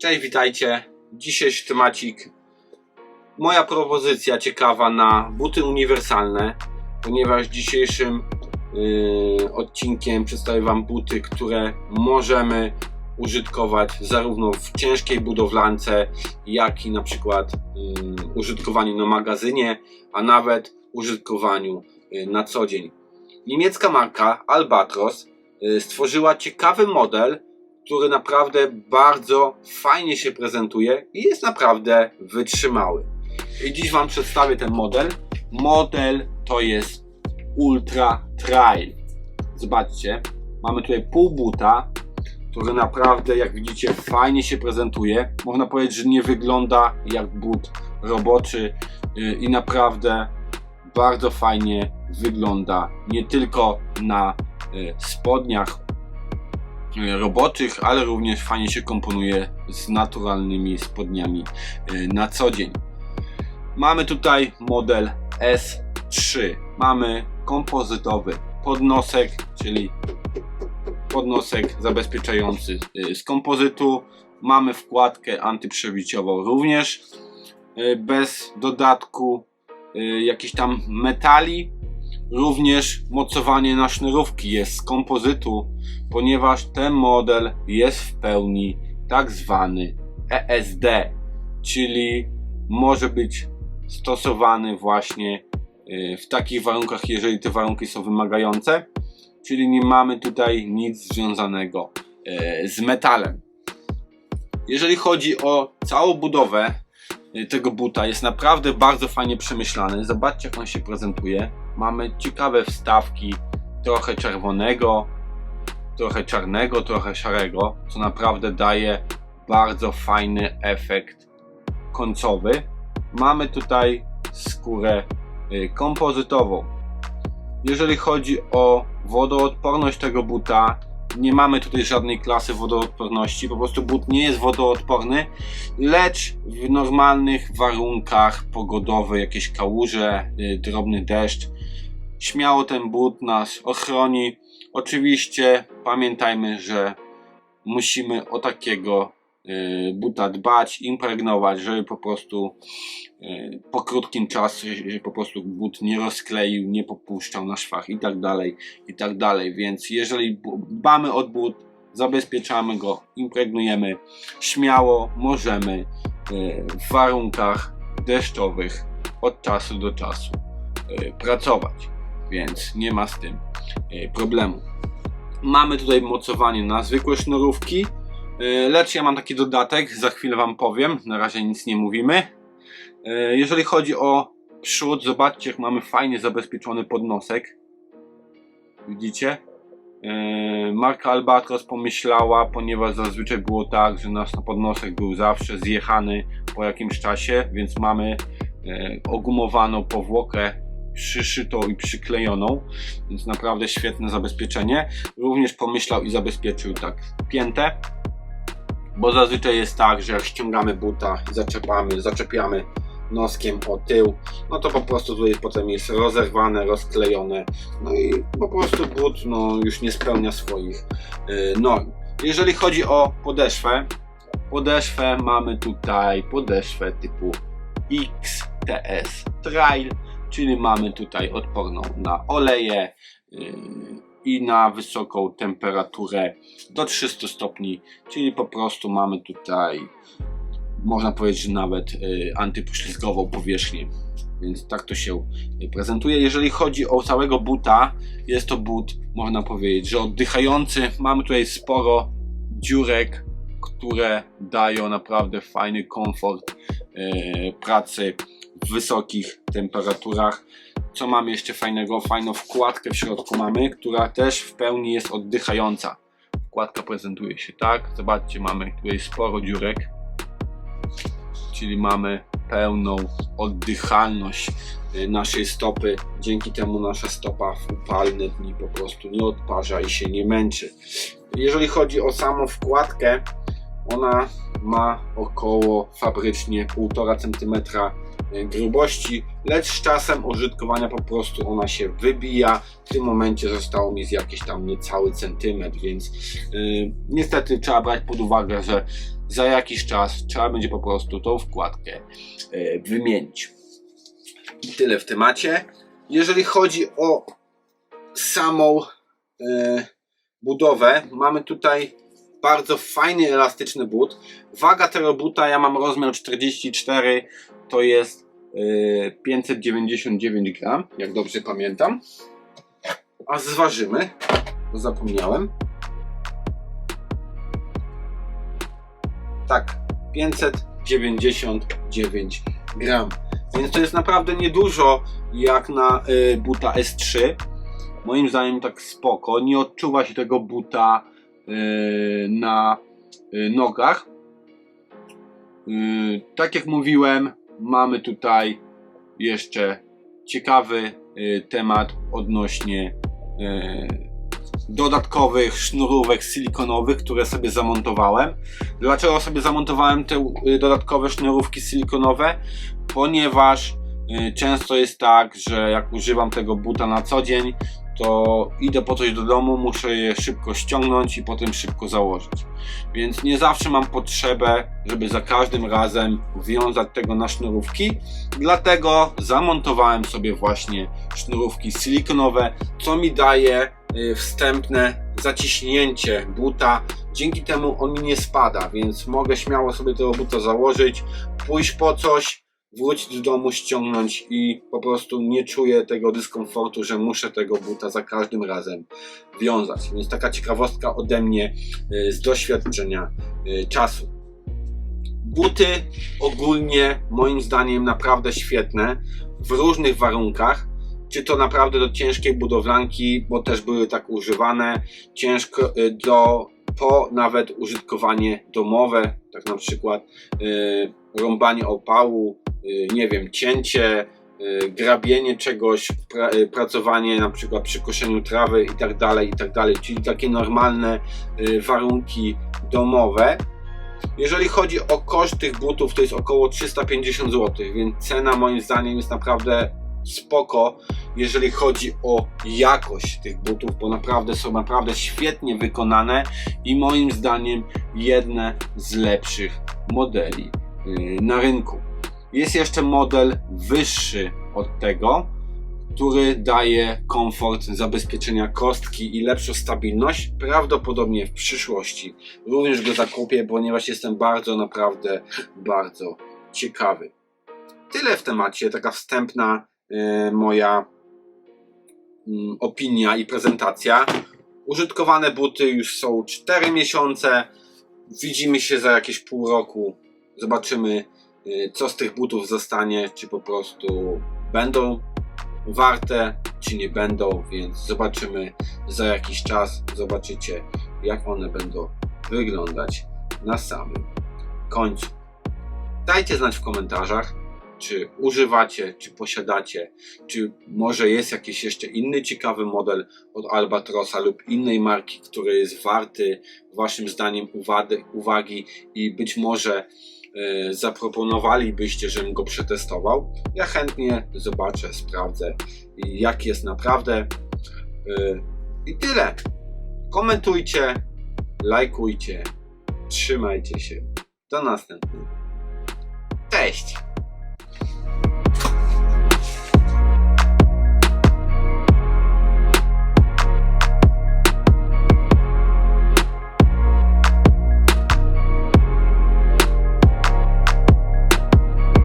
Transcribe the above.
Cześć, witajcie. Dzisiejszy temacik. Moja propozycja ciekawa na buty uniwersalne, ponieważ dzisiejszym yy, odcinkiem przedstawię Wam buty, które możemy użytkować zarówno w ciężkiej budowlance, jak i na przykład yy, użytkowaniu na magazynie, a nawet użytkowaniu yy, na co dzień. Niemiecka marka Albatros yy, stworzyła ciekawy model, który naprawdę bardzo fajnie się prezentuje i jest naprawdę wytrzymały. I dziś Wam przedstawię ten model. Model to jest Ultra Trail. Zobaczcie, mamy tutaj pół buta, który naprawdę, jak widzicie, fajnie się prezentuje. Można powiedzieć, że nie wygląda jak but roboczy yy, i naprawdę bardzo fajnie wygląda nie tylko na yy, spodniach roboczych, ale również fajnie się komponuje z naturalnymi spodniami y, na co dzień. Mamy tutaj model S3. Mamy kompozytowy podnosek, czyli podnosek zabezpieczający y, z kompozytu. Mamy wkładkę antyprzewiciową również bez dodatku jakichś tam metali Również mocowanie na sznurówki jest z kompozytu, ponieważ ten model jest w pełni tak zwany ESD, czyli może być stosowany właśnie y, w takich warunkach, jeżeli te warunki są wymagające, czyli nie mamy tutaj nic związanego y, z metalem. Jeżeli chodzi o całą budowę y, tego buta, jest naprawdę bardzo fajnie przemyślany. Zobaczcie, jak on się prezentuje. Mamy ciekawe wstawki, trochę czerwonego, trochę czarnego, trochę szarego, co naprawdę daje bardzo fajny efekt końcowy. Mamy tutaj skórę y, kompozytową. Jeżeli chodzi o wodoodporność tego buta, nie mamy tutaj żadnej klasy wodoodporności, po prostu but nie jest wodoodporny, lecz w normalnych warunkach pogodowych, jakieś kałuże, y, drobny deszcz, śmiało ten but nas ochroni. Oczywiście pamiętajmy, że musimy o takiego y, buta dbać, impregnować, żeby po prostu y, po krótkim czasie żeby po prostu but nie rozkleił, nie popuszczał na szwach i tak dalej, i tak dalej. Więc jeżeli dbamy o but, zabezpieczamy go, impregnujemy, śmiało możemy y, w warunkach deszczowych od czasu do czasu pracować więc nie ma z tym e, problemu. Mamy tutaj mocowanie na zwykłe sznurówki, e, lecz ja mam taki dodatek, za chwilę Wam powiem, na razie nic nie mówimy. E, jeżeli chodzi o przód, zobaczcie jak mamy fajnie zabezpieczony podnosek. Widzicie? Marka Albatros pomyślała, ponieważ zazwyczaj było tak, że nasz podnosek był zawsze zjechany po jakimś czasie, więc mamy ogumowaną powłokę przyszytą i przyklejoną, więc naprawdę świetne zabezpieczenie. Również pomyślał i zabezpieczył tak piętę, bo zazwyczaj jest tak, że jak ściągamy buta, zaczepiamy, zaczepiamy noskiem o tył, no to po prostu tutaj potem jest rozerwane, rozklejone, no i po prostu but no, już nie spełnia swoich yy, norm. Jeżeli chodzi o podeszwę, podeszwę mamy tutaj podeszwę typu XTS Trail, czyli mamy tutaj odporną na oleje yy, i na wysoką temperaturę do 300 stopni, czyli po prostu mamy tutaj można powiedzieć, nawet yy, antypoślizgową powierzchnię. Więc tak to się prezentuje. Jeżeli chodzi o całego buta, jest to but, można powiedzieć, że oddychający. Mamy tutaj sporo dziurek, które dają naprawdę fajny komfort yy, pracy w wysokich temperaturach. Co mamy jeszcze fajnego? Fajną wkładkę w środku mamy, która też w pełni jest oddychająca. Wkładka prezentuje się tak. Zobaczcie, mamy tutaj sporo dziurek. Czyli mamy pełną oddychalność y, naszej stopy. Dzięki temu nasza stopa w upalne dni po prostu nie odparza i się nie męczy. Jeżeli chodzi o samą wkładkę, ona ma około fabrycznie 1,5 cm y, grubości, lecz z czasem użytkowania po prostu ona się wybija. W tym momencie zostało mi z jakiś tam niecały centymetr, więc y, niestety trzeba brać pod uwagę, że za jakiś czas trzeba będzie po prostu tą wkładkę y, wymienić. Tyle w temacie. Jeżeli chodzi o samą e, budowę, mamy tutaj bardzo fajny, elastyczny but. Waga tego buta, ja mam rozmiar 44, to jest e, 599 gram, jak dobrze pamiętam. A zważymy, bo zapomniałem. Tak, 599 gram. Więc to jest naprawdę niedużo jak na y, buta S3. Moim zdaniem tak spoko. Nie odczuwa się tego buta y, na y, nogach. Y, tak jak mówiłem, mamy tutaj jeszcze ciekawy y, temat odnośnie y, dodatkowych sznurówek silikonowych, które sobie zamontowałem. Dlaczego sobie zamontowałem te y, dodatkowe sznurówki silikonowe? Ponieważ y, często jest tak, że jak używam tego buta na co dzień, to idę po coś do domu, muszę je szybko ściągnąć i potem szybko założyć. Więc nie zawsze mam potrzebę, żeby za każdym razem wiązać tego na sznurówki. Dlatego zamontowałem sobie właśnie sznurówki silikonowe, co mi daje y, wstępne zaciśnięcie buta. Dzięki temu on mi nie spada, więc mogę śmiało sobie tego buta założyć, pójść po coś, wrócić do domu, ściągnąć i po prostu nie czuję tego dyskomfortu, że muszę tego buta za każdym razem wiązać. Więc taka ciekawostka ode mnie y, z doświadczenia y, czasu. Buty ogólnie moim zdaniem naprawdę świetne w różnych warunkach. Czy to naprawdę do ciężkiej budowlanki, bo też były tak używane, ciężko y, do po nawet użytkowanie domowe, tak na przykład rąbanie opału, nie wiem, cięcie, y, grabienie czegoś, pra, y, pracowanie na przykład przy koszeniu trawy i tak dalej, i tak dalej, czyli takie normalne y, warunki domowe. Jeżeli chodzi o koszt tych butów, to jest około 350 zł, więc cena moim zdaniem jest naprawdę spoko, jeżeli chodzi o jakość tych butów, bo naprawdę są naprawdę świetnie wykonane i moim zdaniem jedne z lepszych modeli na rynku. Jest jeszcze model wyższy od tego, który daje komfort zabezpieczenia kostki i lepszą stabilność. Prawdopodobnie w przyszłości również go zakupię, ponieważ jestem bardzo, naprawdę bardzo ciekawy. Tyle w temacie, taka wstępna e, moja mm, opinia i prezentacja. Użytkowane buty już są 4 miesiące. Widzimy się za jakieś pół roku. Zobaczymy, co z tych butów zostanie, czy po prostu będą warte, czy nie będą, więc zobaczymy za jakiś czas. Zobaczycie, jak one będą wyglądać na samym końcu. Dajcie znać w komentarzach, czy używacie, czy posiadacie, czy może jest jakiś jeszcze inny ciekawy model od Albatrosa lub innej marki, który jest warty Waszym zdaniem uwady, uwagi i być może zaproponowalibyście, żebym go przetestował. Ja chętnie zobaczę, sprawdzę, jak jest naprawdę. E, I tyle. Komentujcie, lajkujcie, trzymajcie się. Do następnego. Cześć!